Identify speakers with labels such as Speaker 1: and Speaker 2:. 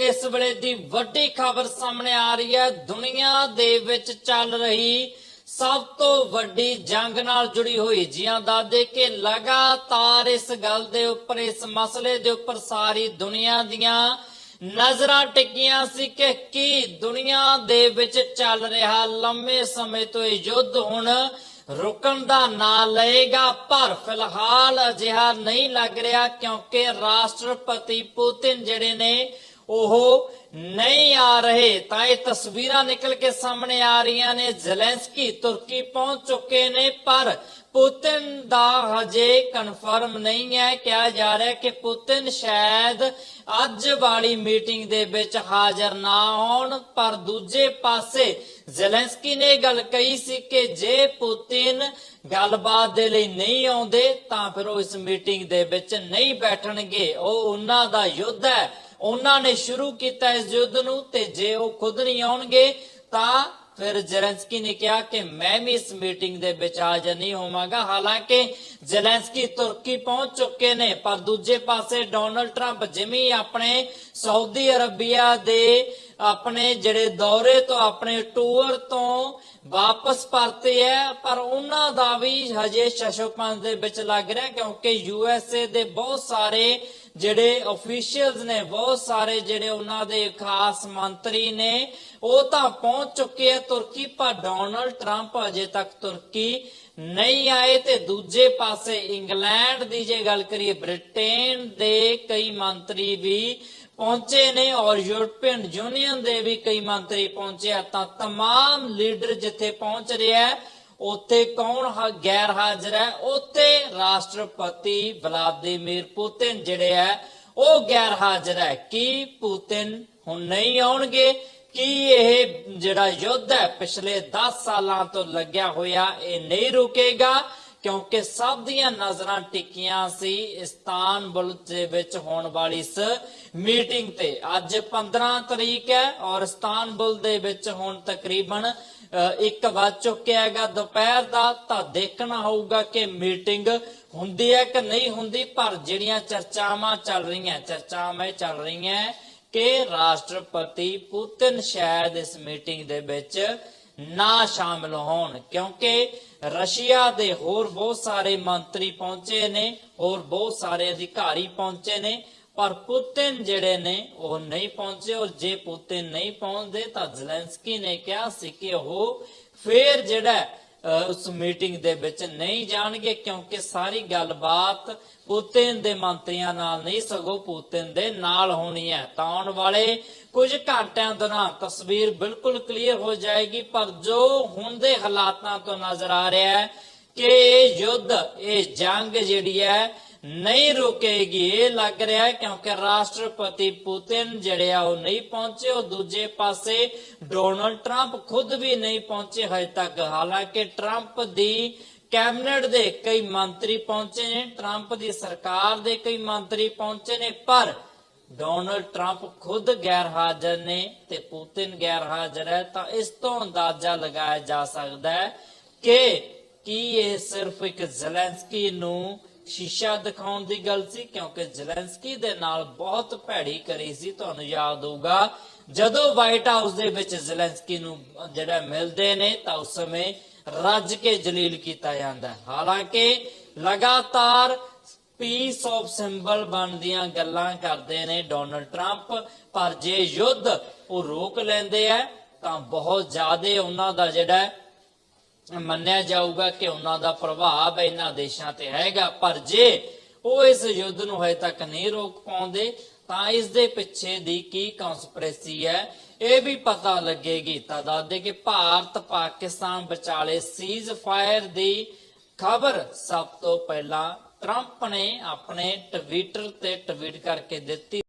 Speaker 1: ਇਸ ਵੇਲੇ ਦੀ ਵੱਡੀ ਖਬਰ ਸਾਹਮਣੇ ਆ ਰਹੀ ਹੈ। ਦੁਨੀਆ ਦੇ ਵਿੱਚ ਚੱਲ ਰਹੀ ਸਭ ਤੋਂ ਵੱਡੀ ਜੰਗ ਨਾਲ ਜੁੜੀ ਹੋਈ ਜੀਆਂ ਦਾਦੇ ਕਿ ਲਗਾਤਾਰ ਇਸ ਗੱਲ ਦੇ ਉੱਪਰ, ਇਸ ਮਸਲੇ ਦੇ ਉੱਪਰ ਸਾਰੀ ਦੁਨੀਆ ਦੀਆਂ ਨਜ਼ਰਾਂ ਟਿਕੀਆਂ ਸੀ ਕਿ ਕੀ ਦੁਨੀਆ ਦੇ ਵਿੱਚ ਚੱਲ ਰਿਹਾ ਲੰਮੇ ਸਮੇਂ ਤੋਂ ਇਹ ਯੁੱਧ ਹੁਣ ਰੁਕਣ ਦਾ ਨਾਂ ਲਏਗਾ। ਪਰ ਫਿਲਹਾਲ ਅਜਿਹਾ ਨਹੀਂ ਲੱਗ ਰਿਹਾ ਕਿਉਂਕਿ ਰਾਸ਼ਟਰਪਤੀ ਪੁਤਿਨ ਜਿਹੜੇ ਨੇ ਉਹ ਨਹੀਂ ਆ ਰਹੇ। ਤਾਂ ਇਹ ਤਸਵੀਰਾਂ ਨਿਕਲ ਕੇ ਸਾਹਮਣੇ ਆ ਰਹੀਆਂ ਨੇ। ਜ਼ੈਲੈਂਸਕੀ ਤੁਰਕੀ ਪਹੁੰਚ ਚੁੱਕੇ ਨੇ, ਪਰ ਪੁਤਿਨ ਦਾ ਹਜੇ ਕਨਫਰਮ ਨਹੀਂ ਹੈ। ਕਿਹਾ ਜਾ ਰਿਹਾ ਕਿ ਪੁਤਿਨ ਸ਼ਾਇਦ ਅੱਜ ਵਾਲੀ ਮੀਟਿੰਗ ਦੇ ਵਿੱਚ ਹਾਜ਼ਰ ਨਾ ਹੋਣ, ਪਰ ਦੂਜੇ ਪਾਸੇ ਜ਼ੈਲੈਂਸਕੀ ਨੇ ਗੱਲ ਕਹੀ ਸੀ ਕਿ ਜੇ ਪੁਤਿਨ ਗੱਲਬਾਤ ਦੇ ਲਈ ਨਹੀਂ ਆਉਂਦੇ, ਤਾਂ ਫਿਰ ਉਹ ਇਸ ਮੀਟਿੰਗ ਦੇ ਵਿੱਚ ਨਹੀਂ ਬੈਠਣਗੇ। ਉਹ ਉਹਨਾਂ ਦਾ ਯੁੱਧ ਹੈ। ਉਹਨਾਂ ਨੇ ਸ਼ੁਰੂ ਕੀਤਾ ਇਸ ਯੁੱਧ ਨੂੰ ਤੇ ਜੇ ਉਹ ਖੁਦ ਨਹੀਂ ਆਉਣਗੇ, ਤਾਂ ਫਿਰ ਜ਼ੈਲੈਂਸਕੀ ਨੇ ਕਿਹਾ ਕਿ ਮੈਂ ਵੀ ਇਸ ਮੀਟਿੰਗ ਦੇ ਵਿੱਚ ਹਾਜ਼ਰ ਨਹੀਂ ਹੋਵਾਂਗਾ। ਹਾਲਾਂਕਿ ਜ਼ੈਲੈਂਸਕੀ ਤੁਰਕੀ ਪਹੁੰਚ ਚੁੱਕੇ ਨੇ, ਪਰ ਦੂਜੇ ਪਾਸੇ ਡੋਨਲਡ ਟਰੰਪ ਜਿਵੇਂ ਆਪਣੇ ਸਾਊਦੀ ਅਰਬੀਆ ਦੇ ਆਪਣੇ ਜਿਹੜੇ ਦੌਰੇ ਤੋਂ, ਆਪਣੇ ਟੂਰ ਤੋਂ ਵਾਪਸ ਪਰਤੇ ਹੈ ਪਰ ਉਹਨਾਂ ਦਾ ਵੀ ਹਜੇ ਸ਼ਸ਼ੋਪੰਜ ਦੇ ਵਿੱਚ ਲੱਗ ਰਿਹਾ, ਕਿਉਂਕਿ ਯੂ ਐਸ ਏ ਦੇ ਬਹੁਤ ਸਾਰੇ ਜਿਹੜੇ ਅਫੀਸ਼ੀਅਲਸ ਨੇ ਬਹੁਤ ਸਾਰੇ ਜਿਹੜੇ ਉਹਨਾਂ ਦੇ ਖਾਸ ਮੰਤਰੀ ਨੇ ਉਹ ਤਾਂ ਪਹੁੰਚ ਚੁੱਕੇ ਆ ਤੁਰਕੀ ਪਰ ਡੋਨਲਡ ਟਰੰਪ ਅਜੇ ਤੱਕ ਤੁਰਕੀ ਨਹੀਂ ਆਏ ਤੇ ਦੂਜੇ ਪਾਸੇ ਇੰਗਲੈਂਡ ਦੀ ਜੇ ਗੱਲ ਕਰੀਏ ਬ੍ਰਿਟੇਨ ਦੇ ਕਈ ਮੰਤਰੀ ਵੀ ਪਹੁੰਚੇ ਨੇ ਔਰ ਯੂਰਪੀਅਨ ਯੂਨੀਅਨ ਦੇ ਵੀ ਕਈ ਮੰਤਰੀ ਪਹੁੰਚੇ ਆ ਤਾਂ तमाम ਲੀਡਰ ਜਿੱਥੇ ਪਹੁੰਚ ਰਿਹਾ ਹੈ ਉੱਥੇ ਕੌਣ ਗੈਰ ਹਾਜ਼ਰ ਹੈ? ਉੱਥੇ ਰਾਸ਼ਟਰਪਤੀ ਵਲਾਦੀਮੀਰ ਪੁਤਿਨ ਜਿਹੜੇ ਹੈ, ਉਹ ਗੈਰ ਹਾਜ਼ਰ ਹੈ। ਕੀ ਪੁਤਿਨ ਹੁਣ ਨਹੀਂ ਆਉਣਗੇ? ਕੀ ਇਹ ਜਿਹੜਾ ਯੁੱਧ ਹੈ, ਪਿਛਲੇ 10 ਸਾਲਾਂ ਤੋਂ ਲੱਗਿਆ ਹੋਇਆ, ਇਹ ਨਹੀਂ ਰੁਕੇਗਾ? ਕਿਉਂਕਿ ਸਭ ਦੀਆਂ ਨਜ਼ਰਾਂ ਟਿਕੀਆਂ ਸੀ ਇਸਤਾਨਬੁਲ ਦੇ ਵਿੱਚ ਹੋਣ ਵਾਲੀ ਇਸ ਮੀਟਿੰਗ ਤੇ। ਅੱਜ 15 ਤਰੀਕ ਹੈ ਔਰ ਇਸਤਾਨਬੁਲ ਦੇ ਵਿੱਚ ਹੁਣ ਤਕਰੀਬਨ 1 ਵੱਜ ਚੁੱਕਿਆ ਹੈਗਾ। ਦੁਪਹਿਰ ਦਾ ਤਾਂ ਦੇਖਣਾ ਹੋਊਗਾ ਕਿ ਮੀਟਿੰਗ ਹੁੰਦੀ ਹੈ ਕਿ ਨਹੀਂ ਹੁੰਦੀ, ਪਰ ਜਿਹੜੀਆਂ ਚਰਚਾਵਾਂ ਚੱਲ ਰਹੀਆਂ, ਚਰਚਾਵਾਂ ਚੱਲ ਰਹੀਆਂ ਕਿ ਰਾਸ਼ਟਰਪਤੀ ਪੁਤਿਨ ਸ਼ਾਇਦ ਇਸ ਮੀਟਿੰਗ ਦੇ ਵਿੱਚ ਨਾ ਸ਼ਾਮਲ ਹੋਣ, ਕਿਉਂਕਿ ਰਸ਼ੀਆ ਦੇ ਹੋਰ ਬਹੁਤ ਸਾਰੇ ਮੰਤਰੀ ਪਹੁੰਚੇ ਨੇ, ਹੋਰ ਬਹੁਤ ਸਾਰੇ ਅਧਿਕਾਰੀ ਪਹੁੰਚੇ ਨੇ, ਪਰ ਪੁਤਿਨ ਜਿਹੜੇ ਨੇ, ਉਹ ਨਹੀਂ ਪਹੁੰਚੇ। ਔਰ ਜੇ ਪੁਤਿਨ ਨਹੀਂ ਪਹੁੰਚਦੇ ਤਾਂ ਜ਼ੈਲੈਂਸਕੀ ਨੇ ਕਿਹਾ ਸੀ ਕਿ ਉਹ ਫੇਰ ਜਿਹੜਾ ਉਸ ਮੀਟਿੰਗ ਦੇ ਵਿੱਚ ਨਹੀਂ ਜਾਣਗੇ ਕਿਉਂਕਿ ਸਾਰੀ ਗੱਲਬਾਤ ਪੁਤਿਨ ਦੇ ਮੰਤਰੀਆਂ ਨਾਲ ਨਹੀਂ, ਸਗੋਂ ਪੁਤਿਨ ਦੇ ਨਾਲ ਹੋਣੀ ਹੈ। ਤਾਂ ਆਉਣ ਵਾਲੇ ਕੁਝ ਘੰਟਿਆਂ ਦੌਰਾਨ ਤਸਵੀਰ ਬਿਲਕੁਲ ਕਲੀਅਰ ਹੋ ਜਾਏਗੀ, ਪਰ ਜੋ ਹੁਣ ਦੇ ਹਾਲਾਤਾਂ ਤੋਂ ਨਜ਼ਰ ਆ ਰਿਹਾ ਹੈ ਕਿ ਇਹ ਯੁੱਧ, ਇਹ ਜੰਗ ਜਿਹੜੀ ਹੈ ਨਹੀਂ ਰੁਕੇਗੀ। ਇਹ ਲੱਗ ਰਿਹਾ ਹੈ ਕਿਉਂਕਿ ਰਾਸ਼ਟਰਪਤੀ ਪੁਤਿਨ ਜਿਹੜੇ ਆ ਉਹ ਨਹੀਂ ਪਹੁੰਚੇ। ਉਹ ਦੂਜੇ ਪਾਸੇ ਡੋਨਲਡ ਟਰੰਪ ਖੁਦ ਵੀ ਨਹੀਂ ਪਹੁੰਚੇ ਹਜੇ ਤੱਕ। ਹਾਲਾਂਕਿ ਟਰੰਪ ਦੀ ਕੈਬਨਿਟ ਦੇ ਕਈ ਮੰਤਰੀ ਪਹੁੰਚੇ ਨੇ, ਟਰੰਪ ਦੀ ਸਰਕਾਰ ਦੇ ਕਈ ਮੰਤਰੀ ਪਹੁੰਚੇ ਨੇ, ਪਰ ਡੋਨਲਡ ਟਰੰਪ ਖੁਦ ਗੈਰ ਹਾਜ਼ਰ ਨੇ ਤੇ ਪੁਤਿਨ ਗੈਰ ਹਾਜ਼ਰ ਹੈ। ਤਾਂ ਇਸ ਤੋਂ ਅੰਦਾਜ਼ਾ ਲਗਾਇਆ ਜਾ ਸਕਦਾ ਹੈ ਕਿ ਕੀ ਇਹ ਸਿਰਫ ਇੱਕ ਜ਼ੈਲੈਂਸਕੀ ਨੂੰ ਸ਼ੀਸ਼ਾ ਦਿਖਾਉਣ ਦੀ ਗੱਲ ਸੀ, ਕਿਉਂਕਿ ਜ਼ੈਲੈਂਸਕੀ ਦੇ ਨਾਲ ਬਹੁਤ ਭੈੜੀ ਕਰੀ ਸੀ, ਤੁਹਾਨੂੰ ਯਾਦ ਹੋਊਗਾ। ਜਦੋਂ ਵਾਈਟ ਹਾਊਸ ਦੇ ਵਿੱਚ ਜ਼ੈਲੈਂਸਕੀ ਨੂੰ ਜਿਹੜਾ ਮਿਲਦੇ ਨੇ, ਤਾਂ ਉਸ ਸਮੇਂ ਰੱਜ ਕੇ ਜਲੀਲ ਕੀਤਾ ਜਾਂਦਾ ਹਾਲਾਂਕਿ ਲਗਾਤਾਰ ਪੀਸ ਆਫ ਸਿੰਬਲ ਬਣਦੀਆਂ ਗੱਲਾਂ ਕਰਦੇ ਨੇ ਡੋਨਲਡ ਟਰੰਪ ਪਰ ਜੇ ਯੁੱਧ ਉਹ ਰੋਕ ਲੈਂਦੇ ਆ, ਤਾਂ ਬਹੁਤ ਜ਼ਿਆਦਾ ਉਹਨਾਂ ਦਾ ਜਿਹੜਾ ਮੰਨਿਆ ਜਾਊਗਾ ਕਿ ਉਹਨਾਂ ਦਾ ਪ੍ਰਭਾਵ ਇਹਨਾਂ ਦੇਸ਼ਾਂ ਤੇ ਹੈਗਾ, ਪਰ ਜੇ ਉਹ ਇਸ ਯੁੱਧ ਨੂੰ ਹਜੇ ਤੱਕ ਨਹੀਂ ਰੋਕ ਪਾਉਂਦੇ, ਤਾਂ ਇਸ ਦੇ ਪਿੱਛੇ ਦੀ ਕੀ ਕਨਸਪੀਰੇਸੀ ਹੈ? ਇਹ ਵੀ ਪਤਾ ਲੱਗੇਗੀ। ਤਾਂ ਦੱਸਦੇ ਕਿ ਭਾਰਤ ਪਾਕਿਸਤਾਨ ਵਿਚਾਲੇ ਸੀਜ਼ ਫਾਇਰ ਦੀ ਖਬਰ ਸਭ ਤੋਂ ਪਹਿਲਾਂ ਟਰੰਪ ਨੇ ਆਪਣੇ ਟਵਿੱਟਰ ਤੇ ਟਵੀਟ ਕਰਕੇ ਦਿੱਤੀ।